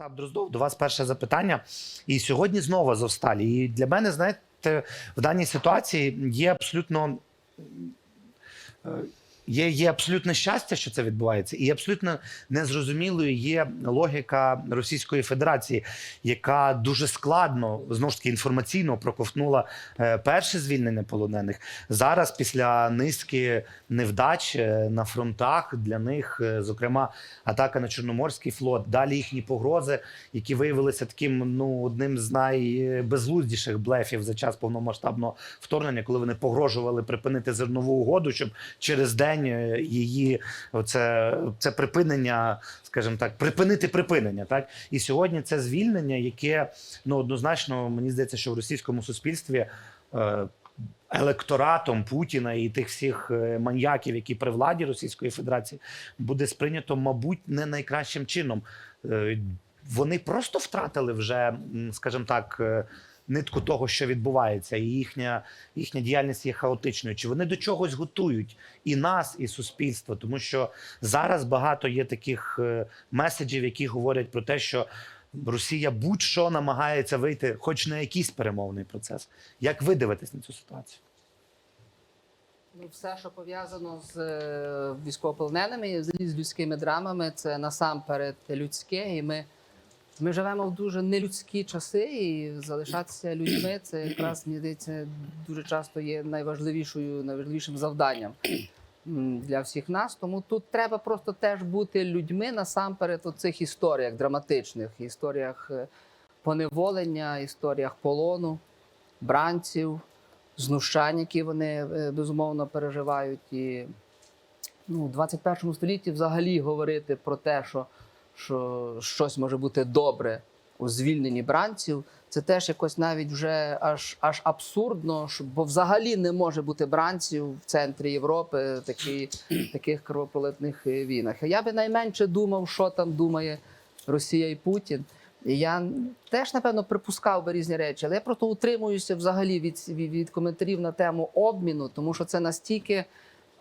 Остап Дроздов, до вас перше запитання. І сьогодні знову Азовсталі. І для мене, знаєте, в даній ситуації є абсолютно. Є, є абсолютне щастя, що це відбувається, і абсолютно незрозумілою є логіка Російської Федерації, яка дуже складно знову ж таки інформаційно проковтнула е, перше звільнення полонених. Зараз, після низки невдач е, на фронтах, для них, е, зокрема, атака на Чорноморський флот, далі їхні погрози, які виявилися таким ну одним з найбезглуздіших блефів за час повномасштабного вторгнення, коли вони погрожували припинити зернову угоду, щоб через день е, її оце, це припинення, скажімо так, припинити припинення. Так і сьогодні це звільнення, яке ну однозначно мені здається, що в російському суспільстві. е, Електоратом Путіна і тих всіх е, маньяків, які при владі Російської Федерації, буде сприйнято, мабуть, не найкращим чином. Е, Вони просто втратили вже, скажімо так, нитку того, що відбувається, і їхня, їхня діяльність є хаотичною. Чи вони до чогось готують і нас, і суспільство? Тому що зараз багато є таких е, меседжів, які говорять про те, що Росія будь-що намагається вийти, хоч на якийсь перемовний процес. Як ви дивитесь на цю ситуацію? Ну, все, що пов'язано з е, військовополоненими, з людськими драмами, це насамперед людське. І ми, ми живемо в дуже нелюдські часи, і залишатися людьми це якраз мені здається дуже часто є найважливішою, найважливішим завданням для всіх нас. Тому тут треба просто теж бути людьми насамперед у цих історіях драматичних, історіях е, поневолення, історіях полону, бранців знущань, які вони е, безумовно переживають. І ну, у 21 столітті взагалі говорити про те, що, що щось може бути добре у звільненні бранців, це теж якось навіть вже аж, аж абсурдно, що- бо взагалі не може бути бранців в центрі Європи такі, таких кровопролитних е, війнах. Я би найменше думав, що там думає Росія і Путін. І я теж, напевно, припускав би різні речі, але я просто утримуюся взагалі від, від коментарів на тему обміну, тому що це настільки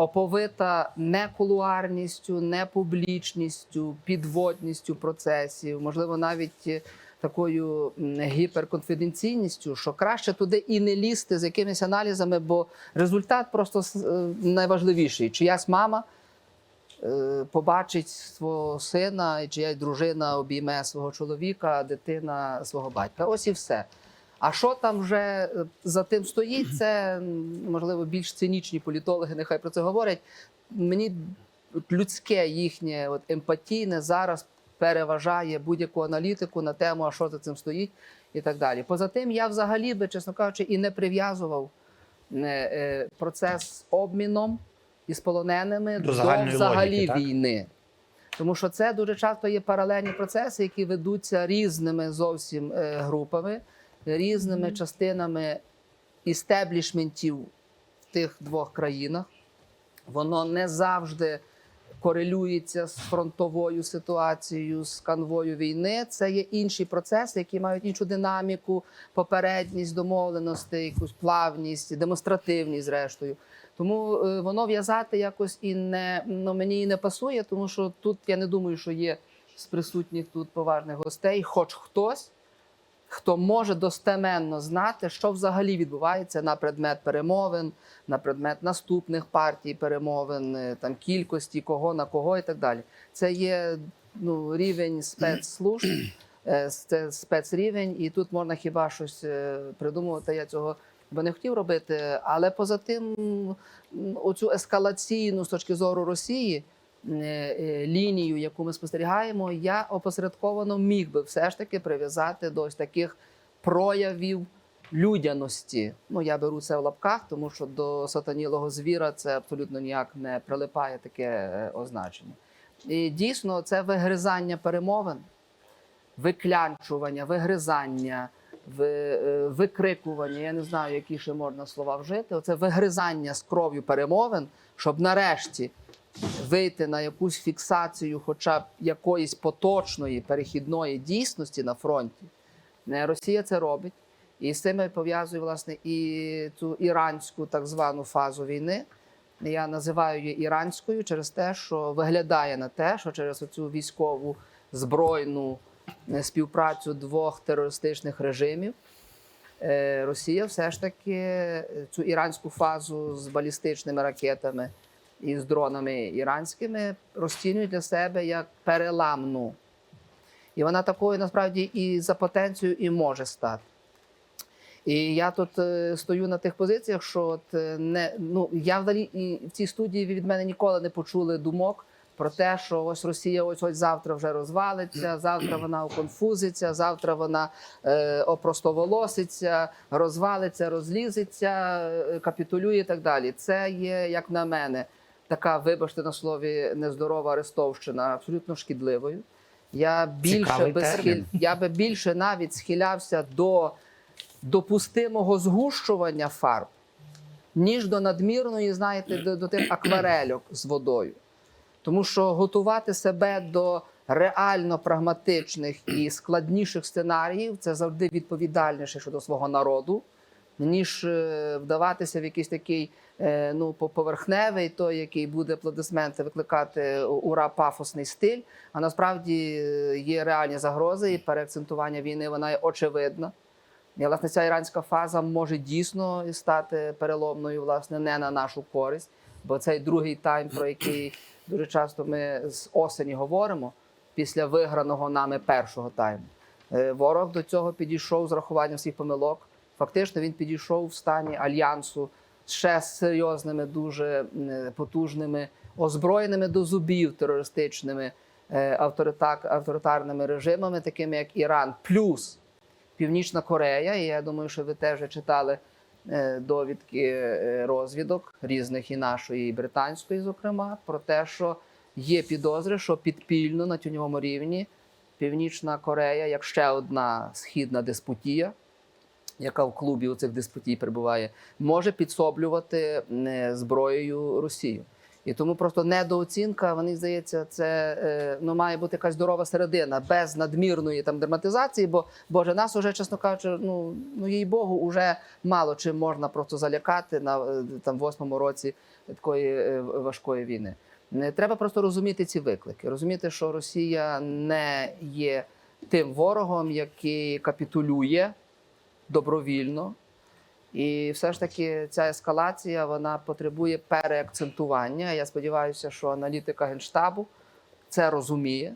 оповита не кулуарністю, не публічністю, підводністю процесів, можливо, навіть е, такою гіперконфіденційністю, що краще туди і не лізти з якимись аналізами, бо результат просто е, найважливіший. Чиясь мама е, побачить свого сина, і чиясь дружина обійме свого чоловіка, дитина свого батька. Ось і все. А що там вже е, за тим стоїть, це можливо більш цинічні політологи, нехай про це говорять. Мені людське їхнє от, емпатійне зараз переважає будь-яку аналітику на тему, а що за цим стоїть, і так далі. Поза тим, я взагалі би, чесно кажучи, і не прив'язував е, е, процес обміном із полоненими До до, взагалі логіки, війни. Тому що це дуже часто є паралельні процеси, які ведуться різними зовсім групами, різними частинами істеблішментів в тих двох країнах. Воно не завжди корелюється з фронтовою ситуацією, з канвою війни. Це є інші процеси, які мають іншу динаміку, попередність домовленостей, якусь плавність, демонстративність, зрештою. Тому е, воно в'язати якось і не ну, мені і не пасує, тому що тут я не думаю, що є з присутніх тут поважних гостей, хоч хтось, хто може достеменно знати, що взагалі відбувається на предмет перемовин, на предмет наступних партій перемовин, е, там кількості кого на кого і так далі. Це є ну, рівень спецслужб, е, це спецрівень, і тут можна хіба щось е, придумувати. Я цього би не хотів робити. Але поза тим, оцю ескалаційну з точки зору Росії. Е, е, Лінію, яку ми спостерігаємо, я опосередковано міг би все ж таки прив'язати до ось таких проявів людяності. Ну я беру це в лапках, тому що до сатанілого звіра це абсолютно ніяк не прилипає таке е, означення. І дійсно, це вигризання перемовин, виклянчування, вигризання, викрикування. Я не знаю, які ще можна слова вжити. Оце вигризання з кров'ю перемовин, щоб нарешті вийти на якусь фіксацію, хоча б якоїсь поточної перехідної дійсності на фронті. Е, Росія це робить. І з цим пов'язую власне і цю іранську так звану фазу війни. Я називаю її іранською через те, що виглядає на те, що через цю військову збройну е, співпрацю двох терористичних режимів. Е, Росія все ж таки цю іранську фазу з балістичними ракетами і з дронами іранськими розцінює для себе як переламну. І вона такою насправді і за потенцією і може стати. І я тут е, стою на тих позиціях, що от е, не ну я вдалі і в цій студії від мене ніколи не почули думок про те, що ось Росія ось ось завтра вже розвалиться, завтра вона оконфузиться, завтра вона е, опростоволоситься, розвалиться, розлізеться, е, капітулює і так далі. Це є, як на мене, така, вибачте на слові, нездорова арестовщина, абсолютно шкідливою. Я більше би схиль, я би більше навіть схилявся до допустимого згущування фарб, ніж до надмірної, знаєте, до, до тих акварельок з водою. Тому що готувати себе до реально прагматичних і складніших сценаріїв це завжди відповідальніше щодо свого народу, ніж е, вдаватися в якийсь такий ну, по- поверхневий, той, який буде аплодисменти викликати ура пафосний стиль. А насправді е, є реальні загрози, і переакцентування війни вона є очевидна. І, власне, ця іранська фаза може дійсно стати переломною, власне, не на нашу користь, бо цей другий тайм, про який дуже часто ми з осені говоримо, після виграного нами першого тайму, е, ворог до цього підійшов з рахуванням всіх помилок. Фактично, він підійшов в стані альянсу з серйозними, дуже потужними, озброєними до зубів терористичними е, авторитарними режимами, такими як Іран, плюс Північна Корея. І я думаю, що ви теж читали е, довідки е, розвідок різних і нашої, і британської, зокрема, про те, що є підозри, що підпільно на тюньовому рівні Північна Корея, як ще одна східна диспутія, яка в клубі у цих диспутій перебуває, може підсоблювати е, зброєю Росію. І тому просто недооцінка, мені здається, це е, ну, має бути якась здорова середина без надмірної там драматизації, бо Боже, нас уже, чесно кажучи, ну, ну їй Богу, уже мало чим можна просто залякати на е, там восьмому році такої важкої війни. Треба просто розуміти ці виклики, розуміти, що Росія не є тим ворогом, який капітулює добровільно. І все ж таки ця ескалація вона потребує переакцентування. Я сподіваюся, що аналітика Генштабу це розуміє,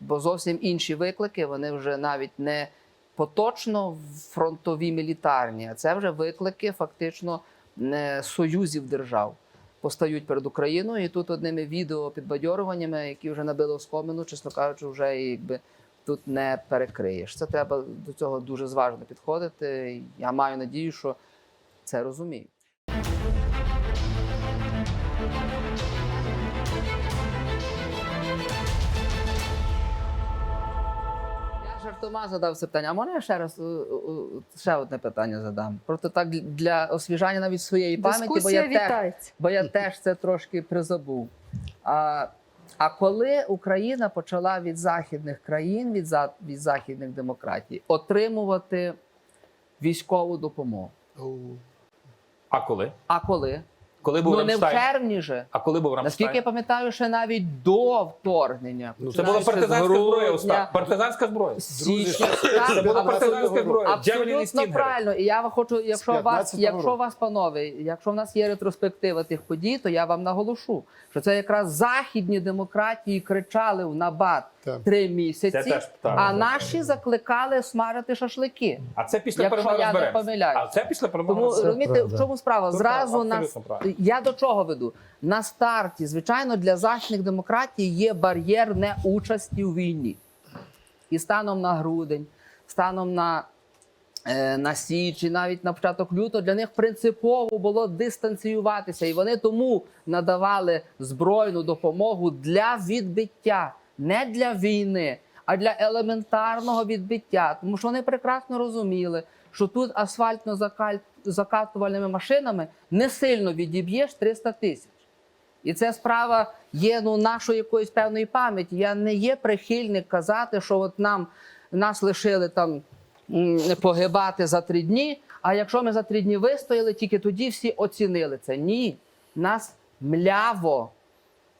бо зовсім інші виклики вони вже навіть не поточно фронтові мілітарні, а це вже виклики фактично союзів держав. Постають перед Україною, і тут одними відео підбадьоруваннями, які вже набили оскомину, чесно кажучи, вже якби тут не перекриєш. Це треба до цього дуже зважно підходити. Я маю надію, що це розуміють. Жартома задав це питання. А можна я ще раз е, е, ще одне питання задам? Просто так для освіжання навіть своєї пам'яті, бо я теж бо я теж це трошки призабув. А, а коли Україна почала від західних країн, від, за, від західних демократій, отримувати військову допомогу? А коли? А коли? Коли був ну не в червні же. А коли був Наскільки я пам'ятаю, ще навіть до вторгнення. Ну, Це була партизанська зброя, Остап. Партизанська зброя. Січня, Це була партизанська зброя. І Абсолютно правильно. І я хочу, якщо вас, якщо вас, панове, якщо в нас є ретроспектива тих подій, то я вам наголошу, що це якраз західні демократії кричали в набат. Три місяці, Це теж а наші закликали смарити шашлики. А це після Якщо перемоги я не розберемося. помиляюсь. А це після перемоги Тому розберемося. розумієте, правда. в чому справа? Це Зразу на правда. я до чого веду? На старті, звичайно, для західних демократій є бар'єр неучасті у війні. І станом на грудень, станом на, е, на січ, і навіть на початок лютого для них принципово було дистанціюватися. І вони тому надавали збройну допомогу для відбиття, не для війни, а для елементарного відбиття. Тому що вони прекрасно розуміли, що тут асфальтно-закатувальними машинами не сильно відіб'єш 300 тисяч. І це справа є ну, нашої якоїсь певної пам'яті. Я не є прихильник казати, що от нам нас лишили там погибати за три дні. А якщо ми за три дні вистояли, тільки тоді всі оцінили це. Ні, нас мляво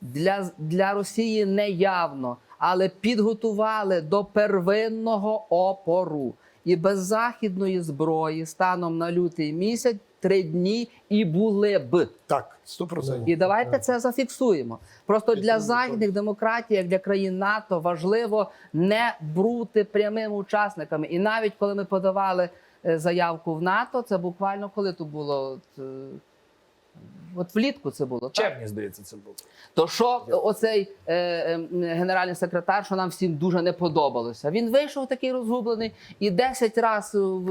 для, для Росії неявно. але підготували до первинного опору. І без західної зброї станом на лютий місяць три дні і були б. Так, 100%. І давайте це зафіксуємо. Просто для західних демократій, як для країн НАТО, важливо не бути прямими учасниками. І навіть коли ми подавали е, заявку в НАТО, це буквально коли то було. От, влітку це було. Так? червні, здається, це було. То що оцей е, е, генеральний секретар, що нам всім дуже не подобалося. Він вийшов такий розгублений і 10 разів,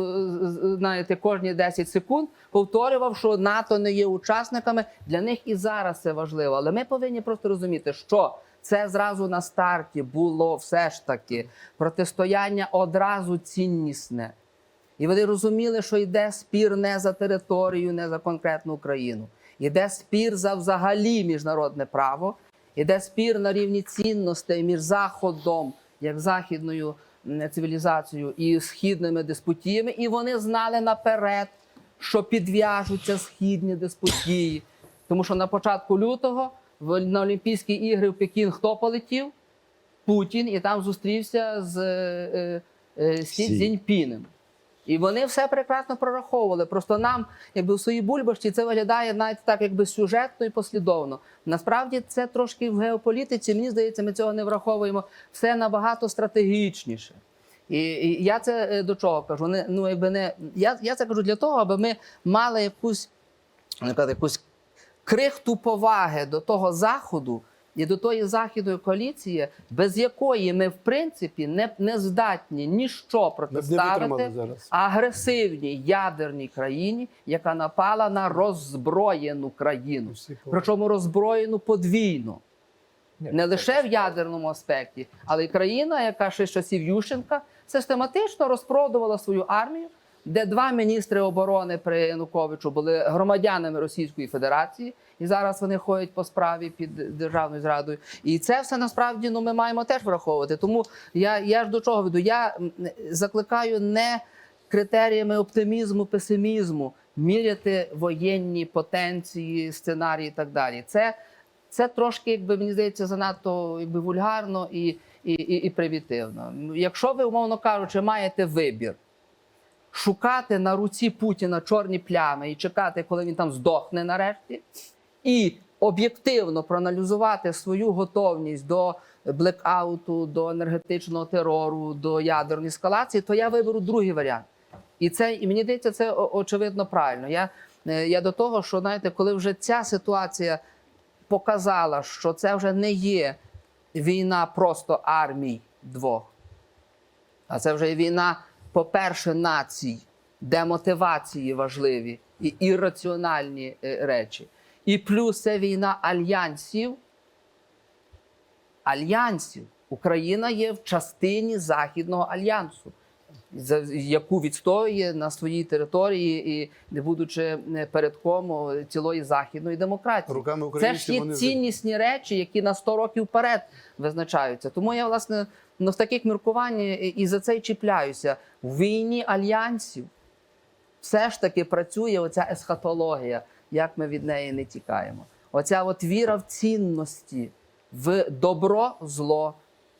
знаєте, кожні 10 секунд повторював, що НАТО не є учасниками. Для них і зараз це важливо. Але ми повинні просто розуміти, що це зразу на старті було все ж таки протистояння одразу ціннісне. І вони розуміли, що йде спір не за територію, не за конкретну Україну. Йде спір за взагалі міжнародне право, йде спір на рівні цінностей між Заходом, як західною цивілізацією, і східними диспутіями. І вони знали наперед, що підв'яжуться східні диспутії. Тому що на початку лютого на Олімпійські ігри в Пекін хто полетів? Путін, і там зустрівся з е, е, Сі. Цзіньпінем. І вони все прекрасно прораховували. Просто нам, якби в своїй бульбашці, це виглядає навіть так, якби сюжетно і послідовно. Насправді це трошки в геополітиці. Мені здається, ми цього не враховуємо. Все набагато стратегічніше. І, і я це е, до чого кажу? Не, ну, якби не, я, я це кажу для того, аби ми мали якусь, якусь крихту поваги до того заходу і до тої західної коаліції, без якої ми, в принципі, не, не здатні ніщо протиставити агресивній ядерній країні, яка напала на роззброєну країну. Причому роззброєну подвійно. Не лише в ядерному аспекті, але й країна, яка ще з часів Ющенка систематично розпродувала свою армію, де два міністри оборони при Януковичу були громадянами Російської Федерації, і зараз вони ходять по справі під державною зрадою. І це все насправді ну, ми маємо теж враховувати. Тому я, я ж до чого веду? Я закликаю не критеріями оптимізму, песимізму міряти воєнні потенції, сценарії і так далі. Це це трошки, якби мені здається, занадто якби вульгарно і, і, і, і примітивно. Якщо ви, умовно кажучи, маєте вибір шукати на руці Путіна чорні плями і чекати, коли він там здохне нарешті, і об'єктивно проаналізувати свою готовність до блекауту, до енергетичного терору, до ядерної ескалації, то я виберу другий варіант. І це і мені здається, це очевидно правильно. Я, е, я до того, що знаєте, коли вже ця ситуація показала, що це вже не є війна просто армій двох, а це вже війна, по-перше, націй, де мотивації важливі і ірраціональні е, речі. І плюс це війна альянсів. Альянсів. Україна є в частині Західного альянсу, яку відстоює на своїй території і не будучи передком цілої західної демократії. Руками Це ж є вони ціннісні речі, які на 100 років вперед визначаються. Тому я, власне, ну, в таких міркуваннях і- за це й чіпляюся. В війні альянсів все ж таки працює оця есхатологія, як ми від неї не тікаємо. Оця от віра в цінності, в добро, зло,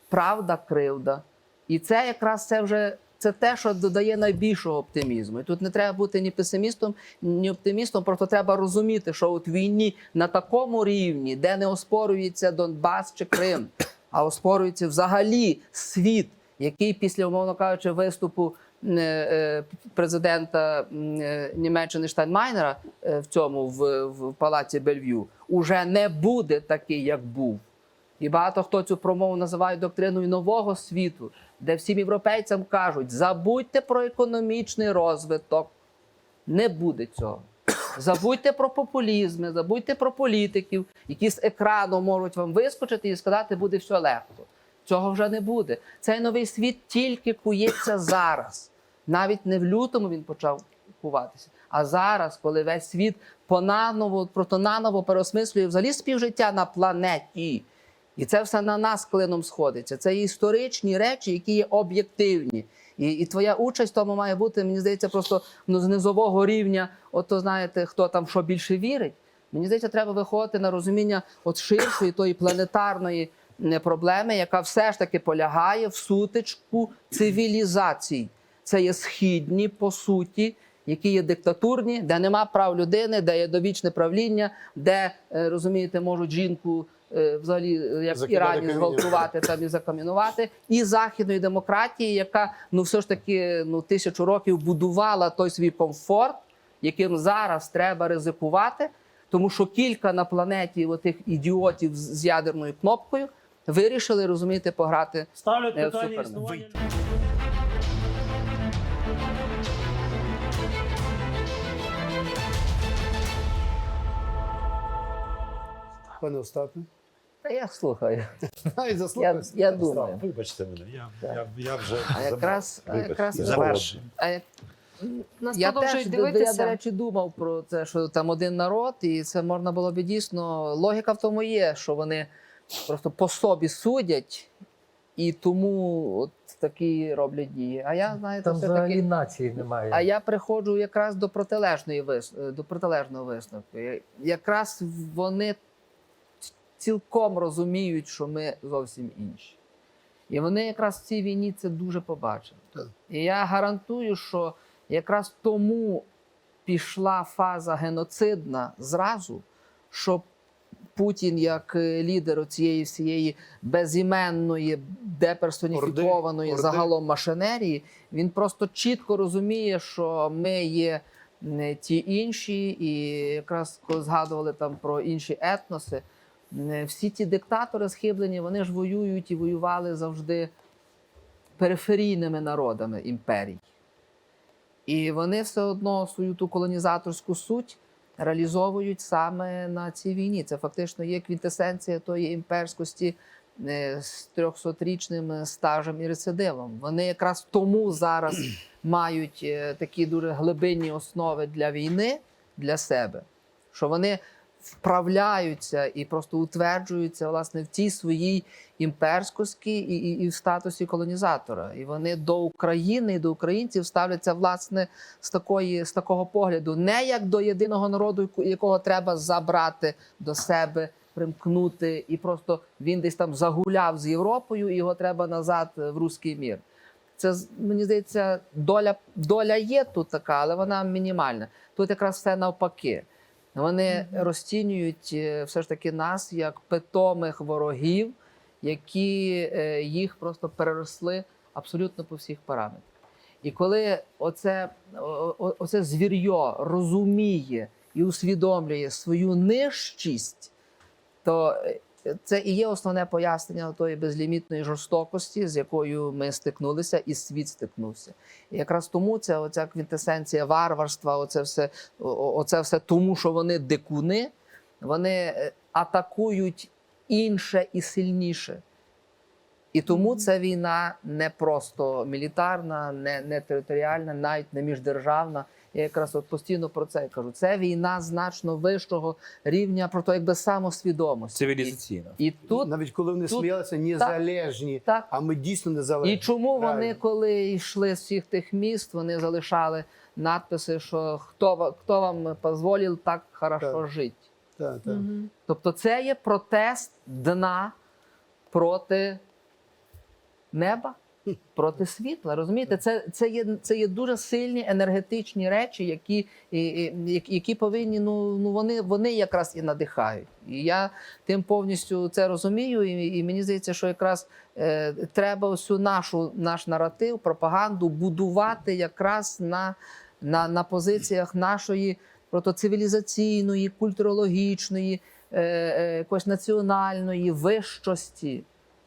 правда, кривда. І це якраз це вже це те, що додає найбільшого оптимізму. І тут не треба бути ні песимістом, ні оптимістом. Просто треба розуміти, що от війні на такому рівні, де не оспорюється Донбас чи Крим, а оспорюється взагалі світ, який після, умовно кажучи, виступу е, е, президента е, Німеччини Штайнмайнера в цьому в, в палаці Бельв'ю, уже не буде такий, як був. І багато хто цю промову називає доктриною нового світу, де всім європейцям кажуть: забудьте про економічний розвиток. Не буде цього. Забудьте про популізми, забудьте про політиків, які з екрану можуть вам вискочити і сказати, буде все легко. Цього вже не буде. Цей новий світ тільки кується зараз. Навіть не в лютому він почав куватися, а зараз, коли весь світ понаново, просто наново переосмислює взагалі співжиття на планеті. І це все на нас клином сходиться. Це історичні речі, які є об'єктивні. І, і твоя участь в тому має бути, мені здається, просто ну, з низового рівня. От то знаєте, хто там що більше вірить. Мені здається, треба виходити на розуміння от ширшої тої планетарної е, проблеми, яка все ж таки полягає в сутичку цивілізацій. Це є східні, по суті, які є диктатурні, де нема прав людини, де є довічне правління, де е, розумієте, можуть жінку взагалі е, як в Закидати Ірані зґвалтувати там і закамінувати, і західної демократії, яка ну все ж таки ну тисячу років будувала той свій комфорт, яким зараз треба ризикувати, тому що кілька на планеті отих ідіотів з ядерною кнопкою вирішили розумієте пограти. Ставлять Е, питання існування. Пане Остапе. Та я слухаю. І Я, заслухався. я думаю. Вибачте мене, я, я, я вже А якраз, а Вибачте. якраз Завершуємо. а як- Нас Я продовжують теж, до- я, дивитися. до речі, думав про це, що там один народ, і це можна було б дійсно. Логіка в тому є, що вони просто по собі судять, і тому от такі роблять дії. А я, знаєте, Там взагалі таки. нації немає. А я приходжу якраз до протилежної вис... до протилежного висновку. Я- Якраз вони цілком розуміють, що ми зовсім інші. І вони якраз в цій війні це дуже побачили. Так. І я гарантую, що якраз тому пішла фаза геноцидна зразу, що Путін, як е, лідер цієї всієї безіменної, деперсоніфікованої Орди. загалом машинерії, він просто чітко розуміє, що ми є не ті інші, і якраз коли згадували там про інші етноси, всі ті диктатори схиблені, вони ж воюють і воювали завжди периферійними народами імперій. І вони все одно свою ту колонізаторську суть реалізовують саме на цій війні. Це фактично є квінтесенція тої імперськості е, з 300-річним стажем і рецидивом. Вони якраз тому зараз мають е, такі дуже глибинні основи для війни для себе, що вони вправляються і просто утверджуються власне в тій своїй імперськості і, і, і в статусі колонізатора. І вони до України і до українців ставляться власне з такої з такого погляду, не як до єдиного народу, якого треба забрати до себе. Примкнути, і просто він десь там загуляв з Європою, і його треба назад в руський мір. Це мені здається, доля, доля є тут така, але вона мінімальна. Тут якраз все навпаки. Вони розцінюють е, все ж таки нас як питомих ворогів, які е, їх просто переросли абсолютно по всіх параметрах. І коли оце, о- оце звір'йо розуміє і усвідомлює свою нижчість, то е, це і є основне пояснення тої безлімітної жорстокості, з якою ми стикнулися, і світ стикнувся. І якраз тому ця оця квінтесенція варварства, оце все, оце все тому, що вони дикуни, вони е, атакують інше і сильніше. І тому ця війна не просто мілітарна, не, не територіальна, навіть не міждержавна. Я якраз от постійно про це кажу. Це війна значно вищого рівня, про то якби самосвідомості. Цивілізаційно. І, і тут Навіть коли вони тут- сміялися, незалежні, так. а ми дійсно незалежні. І чому вони, коли йшли з всіх тих міст, вони залишали надписи, що хто, хто вам дозволив так хорошо Так. жити. Так, так. Тобто це є протест дна проти неба, проти світла. Розумієте, це, це, є, це є дуже сильні енергетичні речі, які, які- повинні, ну, ну вони, вони якраз і надихають. І я тим повністю це розумію, і, і мені здається, що якраз е, треба всю нашу наш наратив, пропаганду будувати якраз на, на, на позиціях нашої протоцивілізаційної, культурологічної, е, е, якоїсь національної вищості,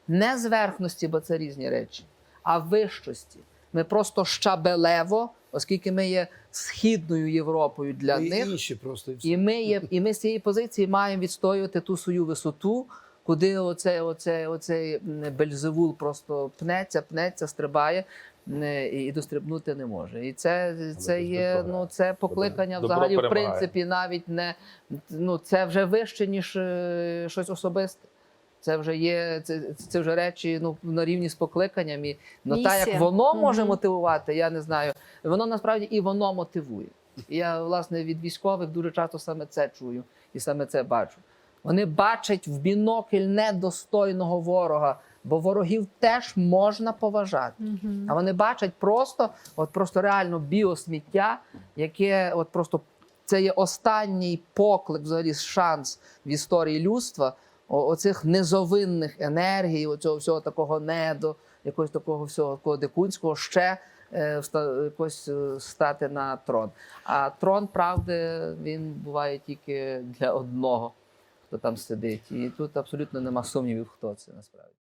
не зверхності, бо це різні речі, а вищості. Ми просто щабелево, оскільки ми є східною Європою для І них, інші просто. і ми, є, і ми з цієї позиції маємо відстоювати ту свою висоту, куди оце, оце, оцей Бельзевул просто пнеться, пнеться, стрибає і, дострибнути не може. І це, це є ну, це покликання Добро взагалі, в принципі, навіть не ну, це вже вище, ніж е, щось особисте. Це вже є, це, це вже речі ну, на рівні з покликанням. І, ну, та як воно може Мгм. мотивувати, я не знаю. Воно насправді і воно мотивує. І я, власне, від військових дуже часто саме це чую і саме це бачу. Вони бачать в бінокль недостойного ворога, бо ворогів теж можна поважати. А вони бачать просто, от просто реально біосміття, яке от просто це є останній поклик, взагалі шанс в історії людства. Оцих незовинних енергій, оцього всього такого недо, якогось такого всього такого дикунського ще е, якось е, стати на трон. А трон правди він буває тільки для одного, хто там сидить. І тут абсолютно нема сумнівів, хто це насправді.